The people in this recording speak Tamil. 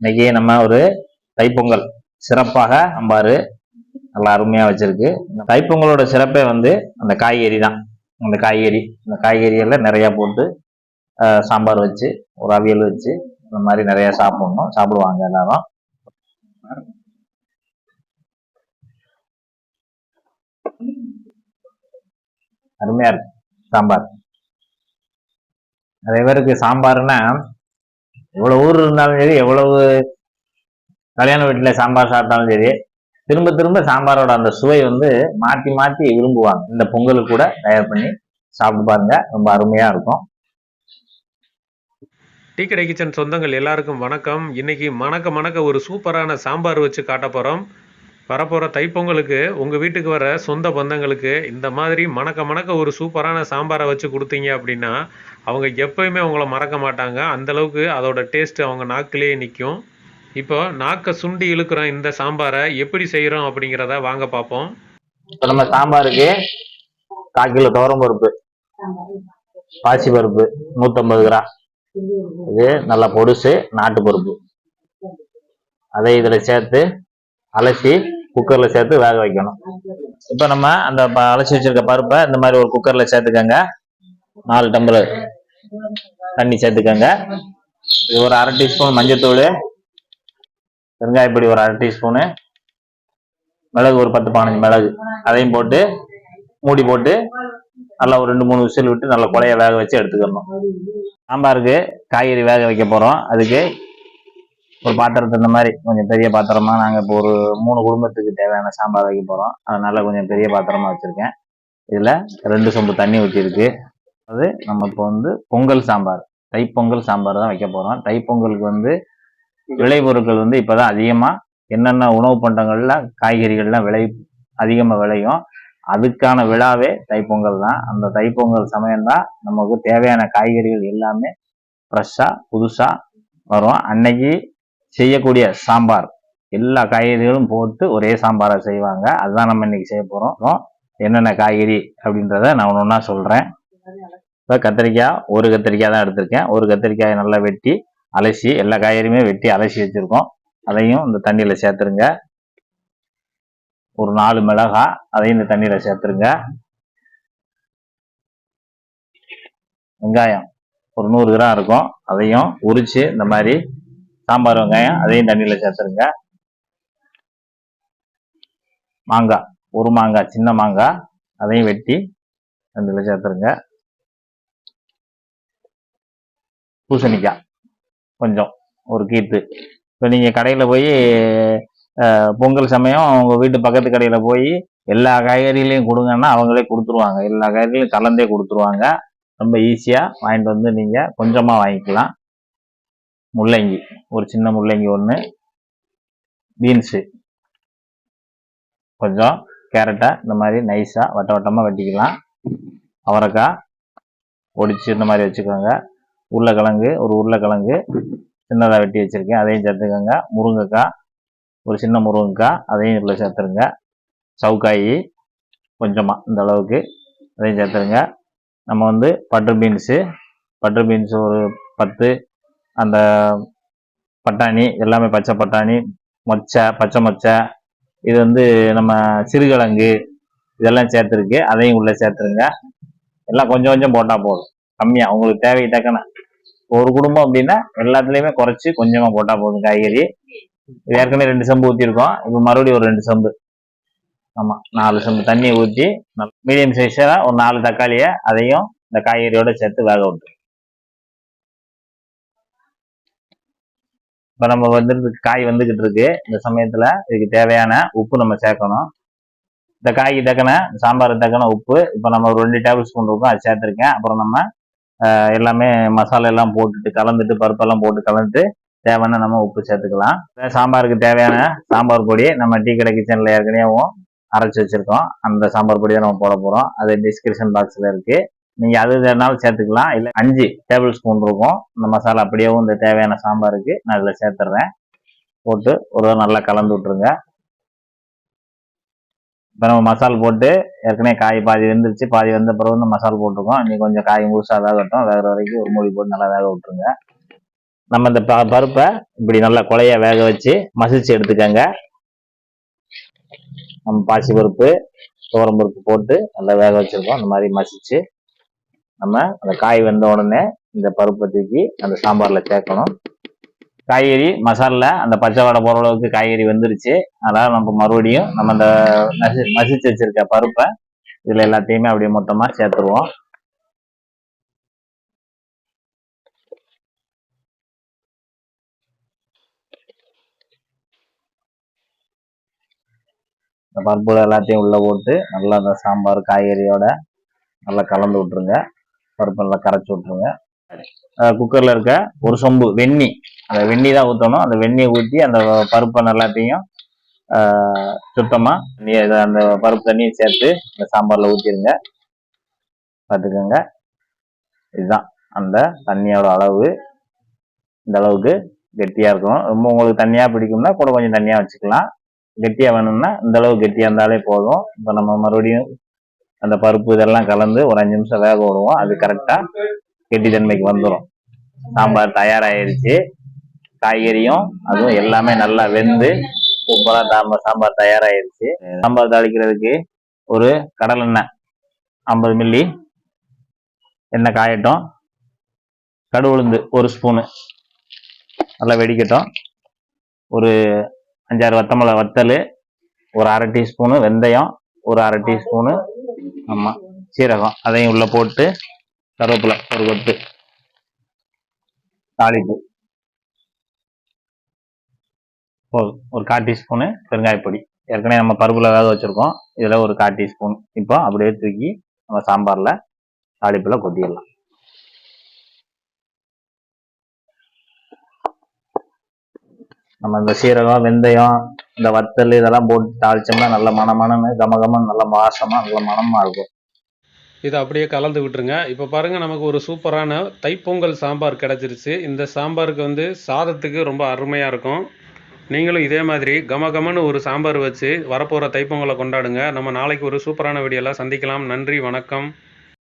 இன்னைக்கு நம்ம ஒரு தைப்பொங்கல் சிறப்பாக அம்பாரு நல்லா அருமையா வச்சிருக்கு. இந்த தைப்பொங்கலோட சிறப்பே வந்து அந்த காய்கறி தான். அந்த காய்கறி. இந்த காய்கறியெல்லாம் நிறைய போட்டு சாம்பார் வச்சு ஒரு அவியல் வச்சு இந்த மாதிரி நிறைய சாப்பிடணும். சாப்பிடுவாங்க எல்லாரும். அருமையா இருக்கு. சாம்பார். நிறைய பேருக்கு சாம்பார்னா எவ்வளவு ஊர் இருந்தாலும் சரி எவ்வளவு கல்யாண வீட்டுல சாம்பார் சாப்பிட்டாலும் சரி திரும்ப திரும்ப சாம்பாரோட அந்த சுவை வந்து மாத்தி மாத்தி விரும்புவாங்க. இந்த பொங்கலுக்கு கூட தயார் பண்ணி சாப்பிட்டு பாருங்க ரொம்ப அருமையா இருக்கும். டீ கடை கிச்சன் சொந்தங்கள் எல்லாருக்கும் வணக்கம். இன்னைக்கு மணக்க மணக்க ஒரு சூப்பரான சாம்பார் வச்சு காட்ட போகிறோம் வரப்போகிற தைப்பொங்கலுக்கு உங்கள் வீட்டுக்கு வர சொந்த பந்தங்களுக்கு இந்த மாதிரி மணக்க மணக்க ஒரு சூப்பரான சாம்பாரை வச்சு கொடுத்தீங்க அப்படின்னா அவங்க எப்பயுமே உங்களை மறக்க மாட்டாங்க. அந்தளவுக்கு அதோட டேஸ்ட் அவங்க நாக்கிலேயே நிற்கும் இப்போ நாக்கை சுண்டி இழுக்கிறோம் இந்த சாம்பாரை எப்படி செய்கிறோம் அப்படிங்கிறத வாங்க பார்ப்போம். இப்போ நம்ம சாம்பாருக்கு கால் கிலோ துவரம் பருப்பு பாசி பருப்பு நூற்றம்பது கிராம். இது நல்லா பொடுசு நாட்டு பருப்பு. அதை இதில் சேர்த்து அலசி குக்கரில் சேர்த்து வேக வைக்கணும். இப்போ நம்ம அந்த ப- அலசி வச்சிருக்க பருப்பை இந்த மாதிரி ஒரு குக்கரில் சேர்த்துக்கோங்க. நாலு டம்ளர் தண்ணி சேர்த்துக்கோங்க. இது ஒரு அரை டீஸ்பூன் மஞ்சத்தூள் வெங்காயப்பொடி ஒரு அரை டீஸ்பூனு மிளகு ஒரு பத்து பதினஞ்சு மிளகு. அதையும் போட்டு மூடி போட்டு நல்லா ஒரு ரெண்டு மூணு விசில் விட்டு நல்லா குழைய வேக வச்சு எடுத்துக்கணும். சாம்பாருக்கு காய்கறி வேக வைக்க போகிறோம் அதுக்கு ஒரு பாத்திரத்தை இந்த மாதிரி கொஞ்சம் பெரிய பாத்திரமா நாங்கள் இப்போ ஒரு மூணு குடும்பத்துக்கு தேவையான சாம்பார் வைக்க போகிறோம் அதனால கொஞ்சம் பெரிய பாத்திரமா வச்சுருக்கேன். இதில் ரெண்டு சொம்பு தண்ணி ஊற்றிருக்கு அது நம்ம இப்போ வந்து பொங்கல் சாம்பார். தைப்பொங்கல் சாம்பார் தான் வைக்க போகிறோம் தைப்பொங்கலுக்கு வந்து விளைபொருட்கள் வந்து இப்போ தான் அதிகமாக என்னென்ன உணவு பண்டங்கள்ல காய்கறிகள்லாம் விளை அதிகமாக விளையும். அதுக்கான விழாவே தைப்பொங்கல் தான். அந்த தைப்பொங்கல் சமயம் தான் நமக்கு தேவையான காய்கறிகள் எல்லாமே ஃப்ரெஷ்ஷாக புதுசாக வரும். அன்னைக்கு செய்யக்கூடிய சாம்பார். எல்லா காய்கறிகளும் போட்டு ஒரே சாம்பாரை செய்வாங்க. அதுதான் நம்ம இன்னைக்கு செய்ய போகிறோம் என்னென்ன காய்கறி அப்படின்றத நான் ஒன்று ஒன்றா சொல்கிறேன் இப்போ கத்திரிக்காய் ஒரு கத்திரிக்காய் தான் எடுத்திருக்கேன். ஒரு கத்திரிக்காயை நல்லா வெட்டி அலசி எல்லா காய்கறியுமே வெட்டி அலசி வச்சுருக்கோம். அதையும் இந்த தண்ணியில் சேர்த்துருங்க. ஒரு நாலு மிளகாய் அதையும் இந்த தண்ணியில் சேர்த்துருங்க. வெங்காயம் ஒரு நூறு கிராம் இருக்கும். அதையும் உரித்து இந்த மாதிரி சாம்பார் வெங்காயம் அதையும் தண்ணியில் சேர்த்துருங்க. மாங்காய் ஒரு மாங்காய் சின்ன மாங்காய் அதையும் வெட்டி தண்ணியில் சேர்த்துருங்க. பூசணிக்காய் கொஞ்சம் ஒரு கீத்து. இப்போ நீங்கள் கடையில் போய் பொங்கல் சமயம் உங்கள் வீட்டு பக்கத்து கடையில் போய் எல்லா காய்கறிகளையும் கொடுங்கன்னா அவங்களே கொடுத்துருவாங்க. எல்லா காய்கறிகளையும் கலந்தே கொடுத்துருவாங்க. ரொம்ப ஈஸியாக வாங்கிட்டு வந்து நீங்கள் கொஞ்சமாக வாங்கிக்கலாம். முள்ளங்கி ஒரு சின்ன முள்ளங்கி ஒன்று பீன்ஸு கொஞ்சம் கேரட்டை இந்த மாதிரி நைஸாக வட்ட வட்டமாக வெட்டிக்கலாம். அவரைக்காய் ஒடிச்சு இந்த மாதிரி வச்சுக்கோங்க. உருளைக்கிழங்கு ஒரு உருளைக்கிழங்கு சின்னதாக வெட்டி வச்சுருக்கேன். அதையும் சேர்த்துக்கோங்க. முருங்கைக்காய் ஒரு சின்ன முருங்கைக்காய் அதையும் இதில் சேர்த்துருங்க. சவுக்காய் கொஞ்சமாக இந்த அளவுக்கு அதையும் சேர்த்துருங்க. நம்ம வந்து பட்டர் பீன்ஸு பட்டர் பீன்ஸ் ஒரு பத்து அந்த பட்டாணி எல்லாமே பச்சை பட்டாணி மொச்சை பச்சை மொச்சை இது வந்து நம்ம சிறுகிழங்கு இதெல்லாம் சேர்த்துருக்கு. அதையும் உள்ளே சேர்த்துருங்க. எல்லாம் கொஞ்சம் கொஞ்சம் போட்டால் போதும். கம்மியாக உங்களுக்கு தேவை தக்கன. ஒரு குடும்பம் அப்படின்னா எல்லாத்துலேயுமே குறைச்சி கொஞ்சமாக போட்டால் போதும் காய்கறி. ஏற்கனவே ரெண்டு செம்பு ஊற்றிருக்கோம் இப்போ மறுபடியும் ஒரு ரெண்டு செம்பு. ஆமாம் நாலு செம்பு தண்ணியை ஊற்றி மீடியம் சைஸாக ஒரு நாலு தக்காளியை அதையும் இந்த காய்கறியோட சேர்த்து வேக விட்டு இப்போ நம்ம வந்து காய் வந்துகிட்டு இருக்கு. இந்த சமயத்தில் இதுக்கு தேவையான உப்பு நம்ம சேர்க்கணும். இந்த காய்க்கு தக்கன சாம்பார் தக்கன உப்பு இப்போ நம்ம ஒரு ரெண்டு டேபிள் ஸ்பூன் இருக்கும் அது சேர்த்துருக்கேன். அப்புறம் நம்ம எல்லாமே மசாலா எல்லாம் போட்டுட்டு கலந்துட்டு பருப்பெல்லாம் போட்டு கலந்துட்டு தேவையான நம்ம உப்பு சேர்த்துக்கலாம். சாம்பாருக்கு தேவையான சாம்பார் பொடி நம்ம டீ கடை கிச்சனில் ஏற்கனவே அரைச்சி வச்சிருக்கோம். அந்த சாம்பார் பொடியை நம்ம போட போகிறோம் அது டிஸ்கிரிப்ஷன் பாக்ஸில் இருக்கு. நீங்கள் அது வேணாலும் சேர்த்துக்கலாம். இல்லை அஞ்சு டேபிள் ஸ்பூன் இருக்கும். இந்த மசாலா அப்படியேவும் இந்த தேவையான சாம்பாருக்கு நான் இதில் சேர்த்துட்றேன் போட்டு ஒரு தடவை நல்லா கலந்து விட்ருங்க இப்போ நம்ம மசால் போட்டு ஏற்கனவே காய் பாதி வெந்துருச்சு. பாதி வெந்த பிறகு இந்த மசால் போட்டிருக்கோம். இன்னைக்கு கொஞ்சம் காய் முழுசாக வேகட்டும். வேகிற வரைக்கும் ஒரு மூடி போட்டு நல்லா வேக விட்டுருங்க. நம்ம இந்த ப- பருப்பை இப்படி நல்லா கொலையாக வேக வச்சு மசிச்சு எடுத்துக்கங்க. நம்ம பாசி பருப்பு துவரம் பருப்பு போட்டு நல்லா வேக வச்சுருக்கோம். அந்த மாதிரி மசிச்சு நம்ம அந்த காய் வெந்த உடனே இந்த பருப்பை தூக்கி அந்த சாம்பாரில் சேர்க்கணும். காய்கறி மசாலில் அந்த பச்சை வடை போகிற அளவுக்கு காய்கறி வெந்துருச்சு. அதனால் நம்ம மறுபடியும் நம்ம அந்த மசி மசிச்சு வச்சிருக்க பருப்பை இதில் எல்லாத்தையுமே அப்படியே மொத்தமாக சேர்த்துருவோம். இந்த பருப்பு எல்லாத்தையும் உள்ளே போட்டு நல்லா அந்த சாம்பார் காய்கறியோட நல்லா கலந்து விட்டுருங்க. பருப்பு நல்லா கரைச்சி விட்டுருங்க. குக்கர்ல இருக்க ஒரு சொம்பு வெந்நி அந்த வெந்நி தான் ஊற்றணும் அந்த வெந்நியை ஊற்றி அந்த பருப்பை எல்லாத்தையும் சுத்தமாக நீ இதை அந்த பருப்பு தண்ணியை சேர்த்து இந்த சாம்பாரில் ஊற்றிடுங்க பார்த்துக்கோங்க. இதுதான் அந்த தண்ணியோட அளவு. இந்த அளவுக்கு கெட்டியாக இருக்கணும். ரொம்ப உங்களுக்கு தண்ணியாக பிடிக்கும்னா கூட கொஞ்சம் தண்ணியாக வச்சுக்கலாம். கெட்டியாக வேணும்னா இந்த அளவு கெட்டியாக இருந்தாலே போதும். இப்போ நம்ம மறுபடியும் அந்த பருப்பு இதெல்லாம் கலந்து ஒரு அஞ்சு நிமிஷம் வேக விடுவோம். அது கரெக்டா கெட்டித்தன்மைக்கு வந்துடும் சாம்பார் தயாராயிருச்சு. காய்கறியும் அதுவும் எல்லாமே நல்லா வெந்து சூப்பரா சாம்பார் சாம்பார் தயாராயிருச்சு. சாம்பார் தாளிக்கிறதுக்கு ஒரு கடலெண்ணெய் ஐம்பது மில்லி எண்ணெய் காயட்டும். கடு உளுந்து ஒரு ஸ்பூனு நல்லா வெடிக்கட்டும். ஒரு அஞ்சாறு வத்தமலை வத்தல் ஒரு அரை டீஸ்பூனு வெந்தயம் ஒரு அரை டீஸ்பூனு ஆமாம் சீரகம். அதையும் உள்ளே போட்டு கருவேப்பிலை ஒரு கொத்து. தாளிப்பு. போதும். ஒரு கால் டீஸ்பூனு பெருங்காயப்பொடி ஏற்கனவே நம்ம பருப்பில் ஏதாவது வச்சுருக்கோம். இதில் ஒரு கால் டீஸ்பூன். இப்போ அப்படியே தூக்கி நம்ம சாம்பாரில் தாளிப்பில் கொட்டிடலாம். நம்ம இந்த சீரகம் வெந்தயம் இந்த வத்தல் இதெல்லாம் போட்டு தாளிச்சோம்னா நல்ல மணமணன்னு கமகமன்னு நல்ல வாசமாக நல்ல மனமாக இருக்கும். இதை அப்படியே கலந்து விட்டுருங்க. இப்போ பாருங்கள் நமக்கு ஒரு சூப்பரான தைப்பொங்கல் சாம்பார் கிடச்சிருச்சு. இந்த சாம்பாருக்கு வந்து சாதத்துக்கு ரொம்ப அருமையாக இருக்கும். நீங்களும் இதே மாதிரி கமகமன்னு ஒரு சாம்பார் வச்சு வரப்போகிற தைப்பொங்கலை கொண்டாடுங்க. நம்ம நாளைக்கு ஒரு சூப்பரான வீடியோலாம் சந்திக்கலாம். நன்றி வணக்கம்.